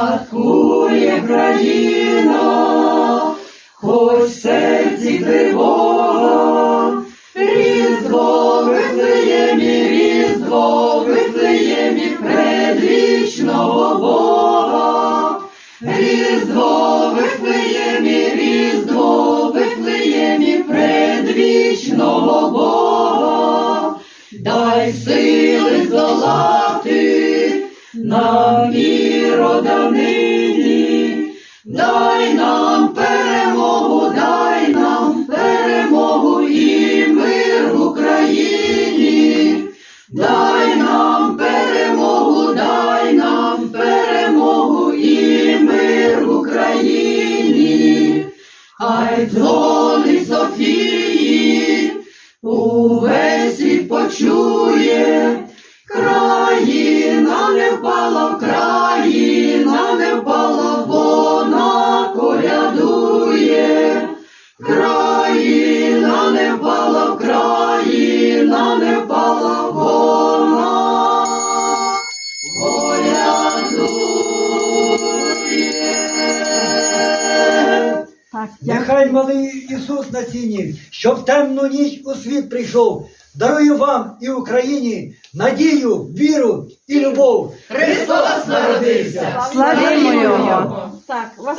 Святкує країна, хоч серці тривога, Різдво Вифлеємі, Різдво Вифлеємі, предвічного Бога. Різдво Вифлеємі, Різдво Вифлеємі, предвічного Бога. Дай сили здолати нам ірода нині, дай нам перемогу, дай нам перемогу і мир в Україні, дай нам перемогу, дай нам перемогу і мир в Україні, хай дзвони Софії увесь світ почує. Так, Нехай малий Ісус на сіні, що в темну ніч у світ прийшов, Дарую вам і Україні надію, віру і любов. Христос народився! Славімо його! Так, вас